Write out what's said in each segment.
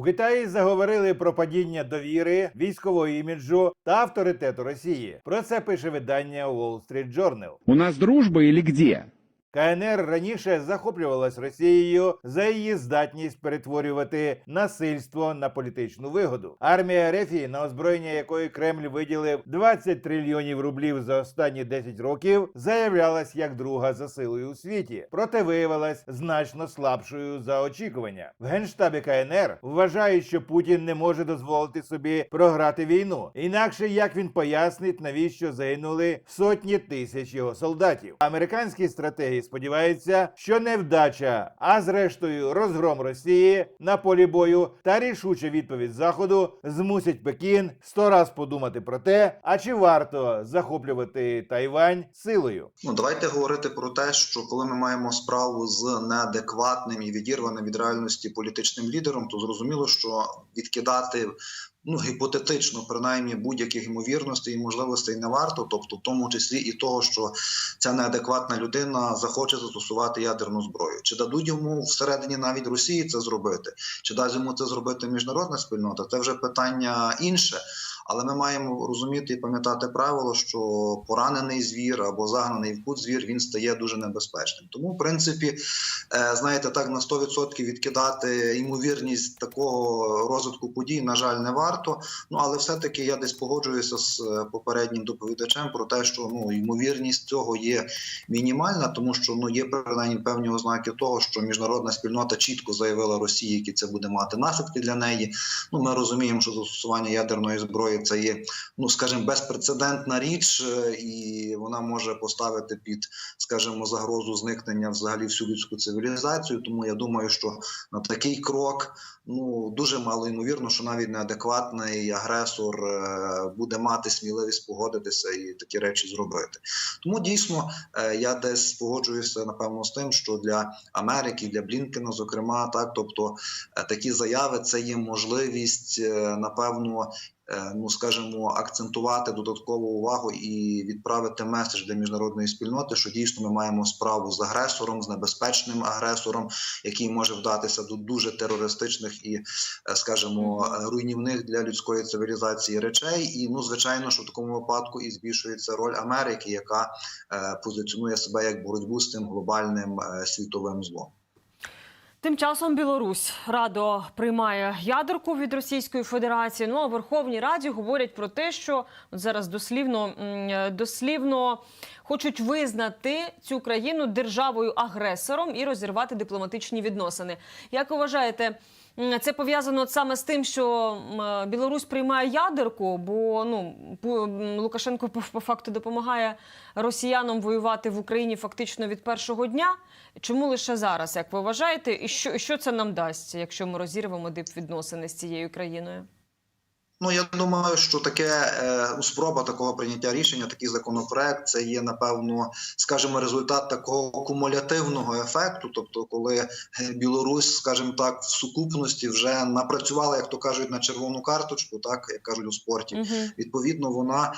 У Китаї заговорили про падіння довіри, військового іміджу та авторитету Росії. Про це пише видання Wall Street Journal. У нас дружба і где? КНР раніше захоплювалась Росією за її здатність перетворювати насильство на політичну вигоду. Армія Рефії, на озброєння якої Кремль виділив 20 трильйонів рублів за останні 10 років, заявлялась як друга за силою у світі, проте виявилась значно слабшою за очікування. В генштабі КНР вважають, що Путін не може дозволити собі програти війну. Інакше як він пояснить, навіщо загинули сотні тисяч його солдатів. Американські стратегії сподіваються, що невдача, а зрештою розгром Росії на полі бою та рішуча відповідь Заходу змусять Пекін сто раз подумати про те, а чи варто захоплювати Тайвань силою. Ну, давайте говорити про те, що коли ми маємо справу з неадекватним і відірваним від реальності політичним лідером, то зрозуміло, що відкидати ну гіпотетично, принаймні будь-яких ймовірностей і можливостей не варто, тобто в тому числі і того, що ця неадекватна людина захоче застосувати ядерну зброю. Чи дадуть йому всередині навіть Росії це зробити, чи дасть йому це зробити міжнародна спільнота? Це вже питання інше. Але ми маємо розуміти і пам'ятати правило, що поранений звір або загнаний в кут звір він стає дуже небезпечним. Тому, в принципі, е, знаєте, так на 100% відкидати ймовірність такого розвитку подій, на жаль, не варто. Ну але все-таки я десь погоджуюся з е, попереднім доповідачем про те, що ну ймовірність цього є мінімальна, тому що ну є принаймні певні ознаки того, що міжнародна спільнота чітко заявила Росії, які це буде мати наслідки для неї. Ну ми розуміємо, що застосування ядерної зброї це є, ну скажімо, безпрецедентна річ, е, і вона може поставити під, скажімо, загрозу зникнення взагалі всю людську цивілізацію. Тому я думаю, що на такий крок ну дуже мало ймовірно, що навіть неадекватний агресор е, буде мати сміливість погодитися і такі речі зробити. Тому дійсно е, я десь погоджуюся напевно з тим, що для Америки, для Блінкена, зокрема, так, тобто такі заяви це є можливість, напевно. Е, Ну, скажімо, акцентувати додаткову увагу і відправити меседж для міжнародної спільноти, що дійсно ми маємо справу з агресором, з небезпечним агресором, який може вдатися до дуже терористичних і, е, скажімо, е, руйнівних для людської цивілізації речей. І ну, звичайно, що в такому випадку і збільшується роль Америки, яка позиціонує себе як боротьбу з цим глобальним світовим злом. Тим часом Білорусь радо приймає ядерку від Російської Федерації. Ну а Верховній Раді говорять про те, що зараз дослівно дослівно хочуть визнати цю країну державою агресором і розірвати дипломатичні відносини. Як вважаєте? Це пов'язано саме з тим, що Білорусь приймає ядерку, бо ну Лукашенко по факту допомагає росіянам воювати в Україні фактично від першого дня. Чому лише зараз, як ви вважаєте, і що, що це нам дасть, якщо ми розірвемо дипвідносини з цією країною? Ну я думаю, що таке е, спроба такого прийняття рішення, такий законопроект, це є напевно, скажімо, результат такого кумулятивного ефекту. Тобто, коли е, Білорусь, скажімо так, в сукупності вже напрацювала, як то кажуть, на червону карточку, так як кажуть у спорті. Угу. Відповідно, вона,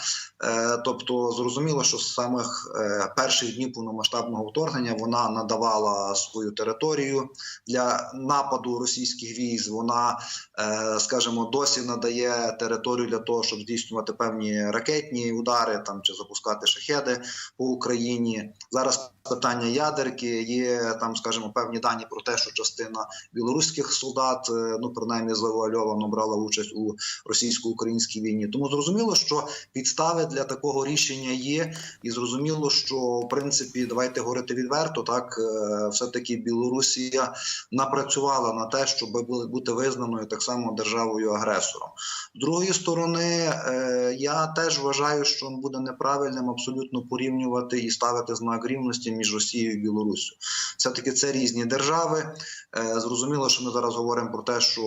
е, тобто, зрозуміло, що з самих е, перших днів повномасштабного вторгнення вона надавала свою територію для нападу російських військ. Вона, е, скажімо, досі надає територію для того, щоб здійснювати певні ракетні удари там чи запускати шахеди по Україні. Зараз питання ядерки є там, скажімо, певні дані про те, що частина білоруських солдат, е, ну принаймні завуальовано брала участь у російсько-українській війні. Тому зрозуміло, що підстави для такого рішення є, і зрозуміло, що в принципі, давайте говорити відверто, так е, все таки Білорусія напрацювала на те, щоб бути визнаною так само державою агресором. З другої сторони, е, я теж вважаю, що буде неправильним абсолютно порівнювати і ставити знак рівності між Росією і Білоруссю. Все таки це різні держави. Е, Зрозуміло, що ми зараз говоримо про те, що,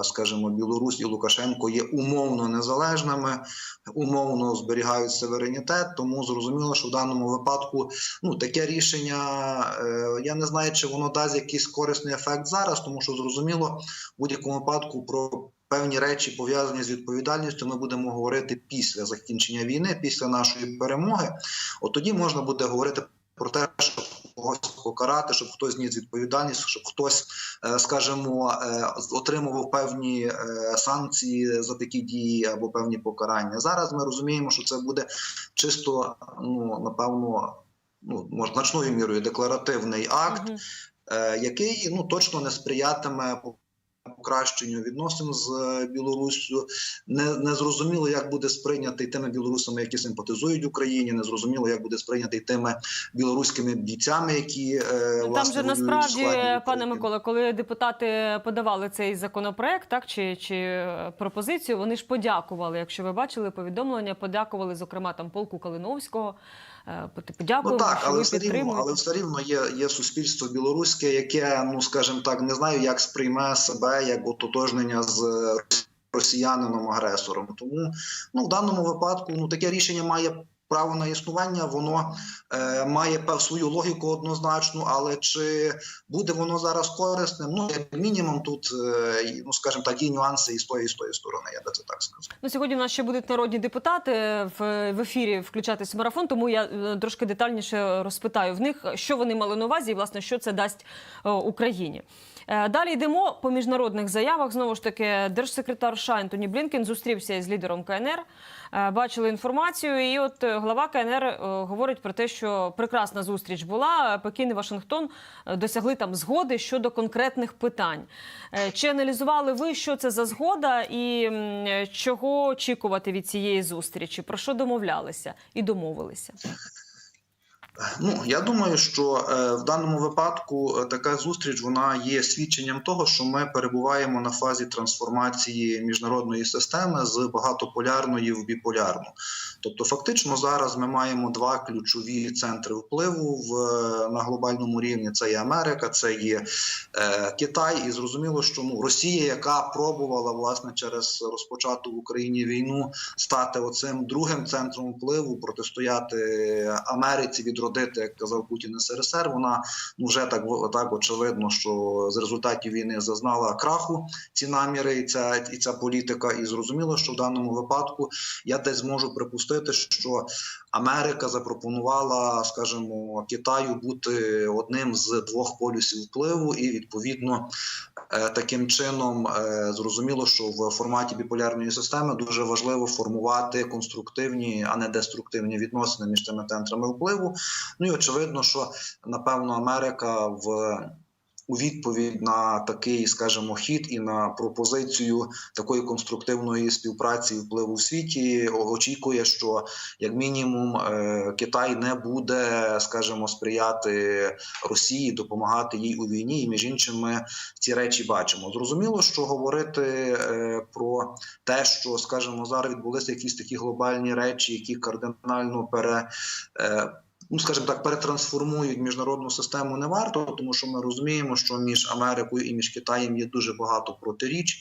е, скажімо, Білорусь і Лукашенко є умовно незалежними, умовно зберігають суверенітет. Тому зрозуміло, що в даному випадку ну таке рішення е, я не знаю, чи воно дасть якийсь корисний ефект зараз, тому що зрозуміло в будь-якому випадку про. Певні речі пов'язані з відповідальністю. Ми будемо говорити після закінчення війни, після нашої перемоги. От тоді можна буде говорити про те, що когось покарати, щоб хтось ніс відповідальність, щоб хтось, е, скажімо, е, отримував певні е, санкції за такі дії або певні покарання. Зараз ми розуміємо, що це буде чисто, ну напевно, ну значною мірою декларативний акт, який ну точно не сприятиме покращенню відносин з е, Білоруссю. Не, не зрозуміло, як буде сприйнятий тими білорусами, які симпатизують Україні. Не зрозуміло, як буде сприйнятий тими білоруськими бійцями, які е, Ну, Там власне, же насправді, пане. Миколе, коли депутати подавали цей законопроект, так чи, чи е, пропозицію, вони ж подякували. Якщо ви бачили повідомлення, подякували, зокрема, там полку Калиновського. Е, типу, Ну так, що але ви все рівно, але все рівно є, є суспільство білоруське, яке, ну скажімо так, не знаю, як сприйме себе як ототожнення з росіянином агресором. Тому ну в даному випадку ну таке рішення має. Право на існування, воно е, має свою логіку однозначну, але чи буде воно зараз корисним? Ну як мінімум, тут е, ну скажімо так, є нюанси і з тої, і з тої сторони. Я би це так сказав. Ну, сьогодні в нас ще будуть народні депутати в, в ефірі включатись в марафон, тому я е, трошки детальніше розпитаю в них, що вони мали на увазі і власне що це дасть е, Україні. Е, Далі йдемо по міжнародних заявах. Знову ж таки, держсекретар США Ентоні Блінкен зустрівся із лідером КНР. Бачили інформацію, і от глава КНР е, говорить про те, що прекрасна зустріч була. Пекін і Вашингтон е, досягли там згоди щодо конкретних питань. Е, Чи аналізували ви, що це за згода, і чого очікувати від цієї зустрічі? Про що домовлялися і домовилися? Ну я думаю, що е, в даному випадку е, така зустріч вона є свідченням того, що ми перебуваємо на фазі трансформації міжнародної системи з багатополярної в біполярну. Тобто, фактично, зараз ми маємо два ключові центри впливу в е, на глобальному рівні: це є Америка, це є е, Китай, і зрозуміло, що ну Росія, яка пробувала власне через розпочату в Україні війну стати оцим другим центром впливу, протистояти Америці, відродити, як казав Путін СРСР. Вона ну вже так так очевидно, що з результатів війни зазнала краху ці наміри, і ця і ця політика. І зрозуміло, що в даному випадку я десь зможу припустити, що Америка запропонувала, скажімо, Китаю бути одним з двох полюсів впливу, і відповідно е, таким чином е, зрозуміло, що в форматі біполярної системи дуже важливо формувати конструктивні, а не деструктивні відносини між цими центрами впливу. Ну і очевидно, що напевно Америка в у відповідь на такий, скажімо, хід і на пропозицію такої конструктивної співпраці і впливу в світі очікує, що як мінімум е, Китай не буде, скажімо, сприяти Росії, допомагати їй у війні. І між іншим ми ці речі бачимо. Зрозуміло, що говорити е, про те, що скажімо, зараз відбулися якісь такі глобальні речі, які кардинально пере. Ну, скажімо так, перетрансформують міжнародну систему не варто, тому що ми розуміємо, що між Америкою і між Китаєм є дуже багато протиріч.